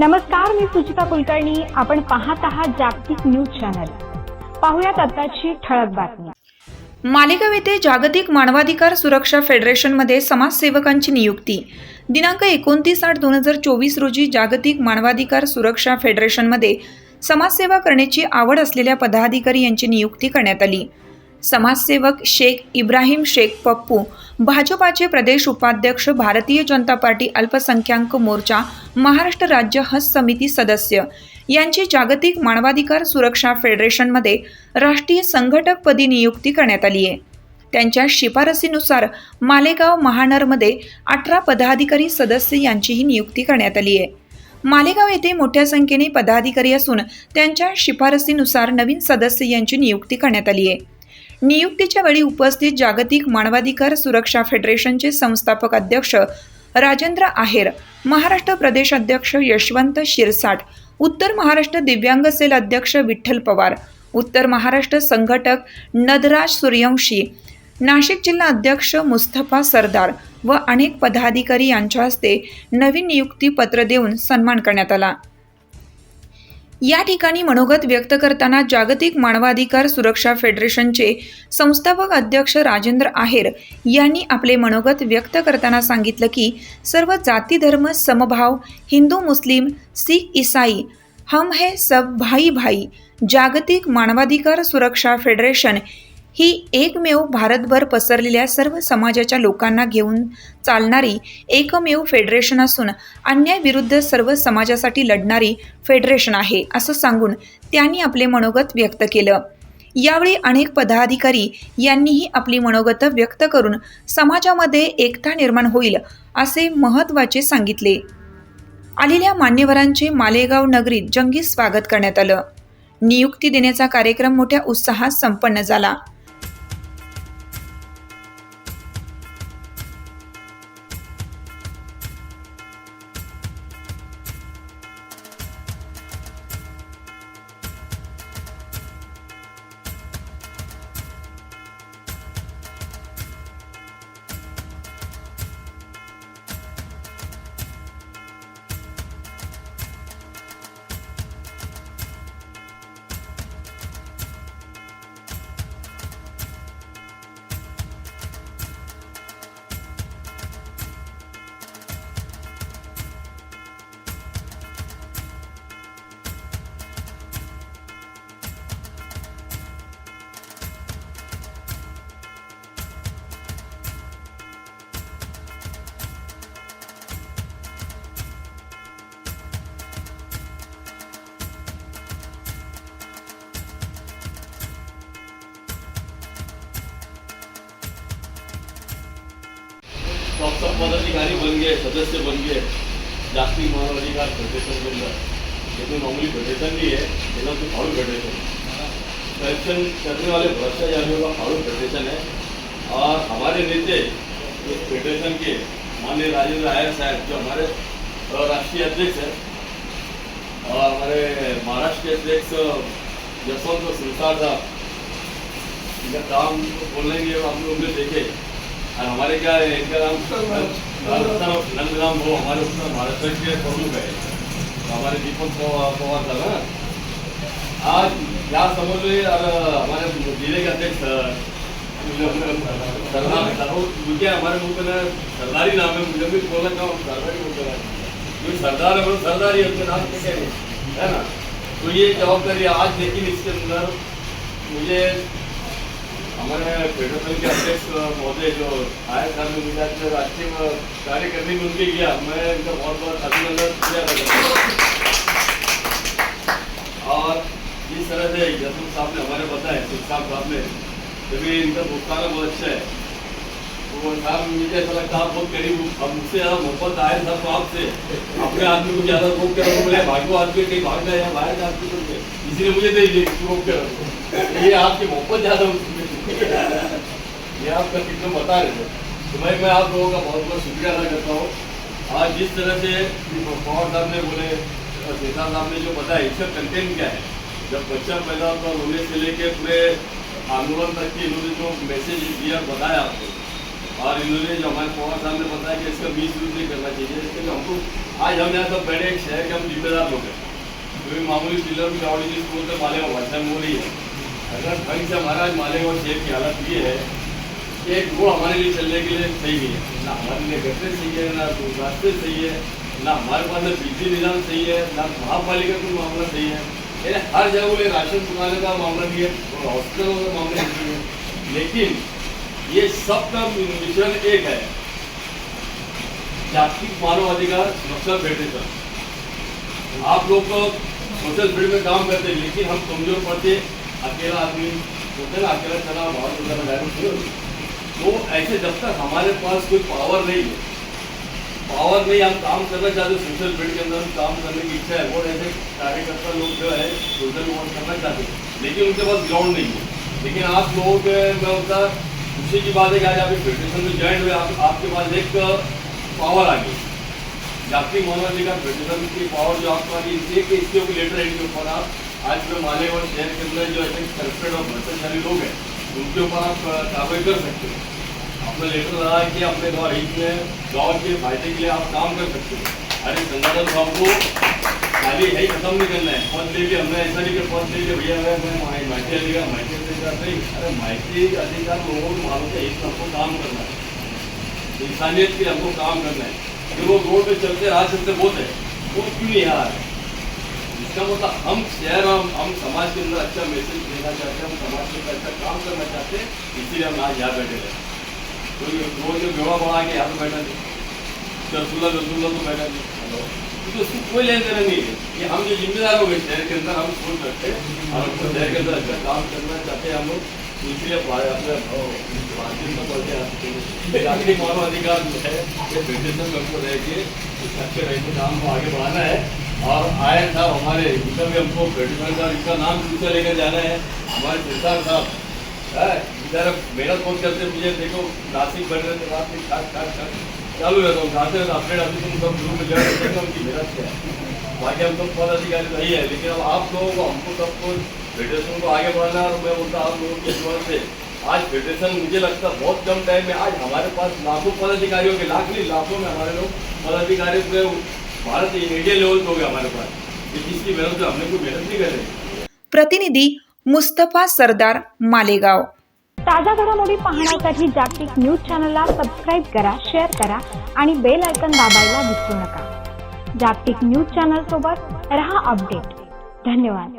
नमस्कार मी सुचिता कुलकर्णी. आपण पाहत आहात जागतिक न्यूज चॅनल. पाहुयात आताची ठळक बातमी. मालेगाव येथे जागतिक मानवाधिकार सुरक्षा फेडरेशनमध्ये समाजसेवकांची नियुक्ती. दिनांक एकोणतीस आठ दोन हजार चोवीस रोजी जागतिक मानवाधिकार सुरक्षा फेडरेशनमध्ये समाजसेवा करण्याची आवड असलेल्या पदाधिकारी यांची नियुक्ती करण्यात आली. समाजसेवक शेख इब्राहिम शेख पप्पू भाजपाचे प्रदेश उपाध्यक्ष भारतीय जनता पार्टी अल्पसंख्याक मोर्चा महाराष्ट्र राज्य हज समिती सदस्य. यांची जागतिक मानवाधिकार सुरक्षा फेडरेशनमध्ये राष्ट्रीय संघटकपदी नियुक्ती करण्यात आली आहे. त्यांच्या शिफारसीनुसार मालेगाव महानरमध्ये अठरा पदाधिकारी सदस्य यांचीही नियुक्ती करण्यात आली आहे. मालेगाव येथे मोठ्या संख्येने पदाधिकारी असून त्यांच्या शिफारसीनुसार नवीन सदस्य यांची नियुक्ती करण्यात आली आहे. नियुक्तीच्या वेळी उपस्थित जागतिक मानवाधिकार सुरक्षा फेडरेशनचे संस्थापक अध्यक्ष राजेंद्र आहेर महाराष्ट्र प्रदेश अध्यक्ष यशवंत शिरसाट उत्तर महाराष्ट्र दिव्यांग सेल अध्यक्ष विठ्ठल पवार उत्तर महाराष्ट्र संघटक नदराज सूर्यवंशी नाशिक जिल्हा अध्यक्ष मुस्तफा सरदार व अनेक पदाधिकारी यांच्या हस्ते नवीन नियुक्ती पत्र देऊन सन्मान करण्यात आला. या ठिकाणी मनोगत व्यक्त करताना जागतिक मानवाधिकार सुरक्षा फेडरेशनचे संस्थापक अध्यक्ष राजेंद्र आहेर यांनी आपले मनोगत व्यक्त करताना सांगितलं की सर्व जाती धर्म समभाव हिंदू मुस्लिम सिख इसाई हम है सब भाई भाई जागतिक मानवाधिकार सुरक्षा फेडरेशन ही एकमेव भारतभर पसरलेल्या सर्व समाजाच्या लोकांना घेऊन चालणारी एकमेव फेडरेशन असून अन्यायविरुद्ध सर्व समाजासाठी लढणारी फेडरेशन आहे असं सांगून त्यांनी आपले मनोगत व्यक्त केलं. यावेळी अनेक पदाधिकारी यांनीही आपली मनोगत व्यक्त करून समाजामध्ये एकता निर्माण होईल असे महत्त्वाचे सांगितले. आलेल्या मान्यवरांचे मालेगाव नगरीत जंगी स्वागत करण्यात आलं. नियुक्ती देण्याचा कार्यक्रम मोठ्या उत्साहात संपन्न झाला. सब पदाधिकारी बन गए, सदस्य बन गए जागतिक मानवाधिकार फेडरेशन के अंदर ये तो नॉर्मली फेडरेशन नहीं है ये तो फाड़ू फेडरेशन करेक्शन करने वाले भ्रष्टाचारियों का फाड़ू फेडरेशन है। और हमारे नेता, इस फेडरेशन के माननीय राजेंद्र आयर साहब, जो हमारे राष्ट्रीय अध्यक्ष हैं, और हमारे महाराष्ट्र के अध्यक्ष, यशवंत सिंसार साहब, इनका काम बोलने के हम लोग देखे। हमारे क्या इनका नाम नंदराम वो हमारे उत्तर महाराष्ट्र के प्रमुख है? तो हमारे दीपक पवार साहब है आज यहाँ समझ लो और हमारे ज़िले के अध्यक्ष मुझे हमारे पे ना सरदारी नाम है, मुझे भी बोलना चाहूँ, सरदारी बोल रहा है क्योंकि सरदार है मतलब सरदार अपने नाम है? है ना? तो ये जवाबदारी आज लेकिन इसके अंदर मुझे हमारे अध्यक्ष महोदय जो आए साहब कार्य करने बहुत बहुत और जिस तरह से हमारे ने जब इनका भुगतान बहुत अच्छा है। तो मुझे ऐसा बहुत तो का आदमी इसलिए मुझे दे दीजिए रोक कर ये आपकी मोहब्बत ज़्यादा ये आपका कितना बता रहे थे। तो भाई मैं आप लोगों का बहुत बहुत शुक्रिया अदा करता हूँ। आज जिस तरह से पवार साहब ने बोले शेखा साहब ने जो बताया, इसका कंटेंट क्या है? जब बच्चा पैदा होता है रोने से लेके पूरे आंदोलन तक की इन्होंने जो मैसेज दिया बताया आपको, और इन्होंने जो हमारे पवार साहब ने बताया कि इसका बीस यूज़ नहीं करना चाहिए। लेकिन हमको, आज हम यहाँ सब बैठे एक शहर के हम जिम्मेदार लोग हैं। क्योंकि मामूली चिल्लर की गाड़ी जिस बोलते माले भाषा में हो रही है। अगर ढंग से महाराज आज माले और शहर की हालत ये है कि एक रोड हमारे लिए चलने के लिए सही नहीं है। ना हमारे लिए गटर सही है, ना रास्ते सही है, ना हमारे पास बिजली निज़ाम सही है, ना महापालिका का मामला सही है। यानी हर जगह वो राशन दुकाने का मामला भी है और हॉस्पिटलों का मामला भी है। लेकिन ये सब का मिश्रण एक है। जाति मानव अधिकार सुरक्षा फेडरेशन आप लोग तो सोशल फ़ील्ड में काम करते हैं, लेकिन हम कमज़ोर पड़ते अकेला आदमी होते ना अकेला चला बहुत ज़्यादा डायरेक्ट नहीं होती तो ऐसे जब तक हमारे पास कोई पावर नहीं है पावर नहीं हम काम करना चाहते सोशल फ़ील्ड के अंदर काम करने की इच्छा है वो ऐसे कार्यकर्ता लोग जो है सोशल वर्क करना चाहते हैं लेकिन उनके पास ग्राउंड नहीं है। लेकिन आप लोग मैं होता खुशी की बात है कि आज आप फेडरेशन में ज्वाइन हुए आप, आपके पास एक पावर आ गई जागतिक मानवाधिकार फेडरेशन की पावर जो आपको आ गई इसलिए कि इसके ऊपर लेटर हेड के ऊपर आप आज में माले और शहर के अंदर जो ऐसे करप्टेड और भ्रष्टाचारी लोग हैं, उनके ऊपर आप कार्रवाई कर सकते हो। अपना लेटर लगा कि अपने गाँव हित में गाँव के फ़ायदे के लिए आप काम कर सकते हो। अरे संगठन को हमको खाली है खत्म नहीं करना है। पद ले लिया हमने ऐसा नहीं कि पद ले लिया भैया मैं मैं माहिती अधिकार माहिती अधिकार नहीं। अरे माहिती अधिकार लोगों को मालूम है हित में हमको काम करना है। इंसानियत के लिए हमको काम करना है। जो लोग रोड पे चलते राह चलते बहुत है। वो क्यों नहीं आ रहे इसका मतलब हम शहर हम हम समाज के अंदर अच्छा मैसेज देना चाहते हैं हम समाज के अंदर अच्छा काम करना चाहते हैं इसीलिए हम आज यहाँ बैठे हैं तो ये रोज जो बेवा बढ़ा के यहाँ पे बैठा नहीं रसगुल्ला रसगुल्ला तो बैठा नहीं तो उसकी कोई लेन देना नहीं है ये हम जो जिम्मेदार लोग हैं शहर के अंदर हम सोच सकते हैं और हमको शहर के अंदर अच्छा काम करना चाहते हैं हम लोग तो इसलिए अपने मानव अधिकार जो है ये में हमको रह के अच्छे रह के काम को आगे बढ़ाना है और आए साहब हमारे इनका भी हमको फेडरेशन का, इनका नाम ऊँचा लेकर जाना है। हमारे सिरसार साहब, है बेचारा मेहनत बहुत करते मुझे देखो नासिक बन रहे थे रात में चालू रहता हूँ खाते रहता अपडेट अभी तुम सब ग्रुप में करेंगे उनकी मेहनत क्या है। बाकी हम सब पदाधिकारी नहीं है, लेकिन अब आप लोगों को, हमको सबको फेडरेशन को आगे बढ़ाना और मैं बोलता आप लोगों की ज़ुबान से, आज फेडरेशन मुझे लगता है बहुत कम टाइम में, आज हमारे पास लाखों पदाधिकारियों के, लाख नहीं, लाखों में हमारे लोग पदाधिकारी भारत इंडिया लेवल पे हो गए हमारे पास। जिसकी मेहनत से हमने कोई मेहनत नहीं करी। प्रतिनिधी मुस्तफा सरदार मालेगाव। ताज्या घडामोडी पाहण्यासाठी जागतिक न्यूज चॅनलला सबस्क्राईब करा शेअर करा आणि बेल आयकन दाबायला विसरू नका. जागतिक न्यूज चॅनल सोबत रहा अपडेट धन्यवाद.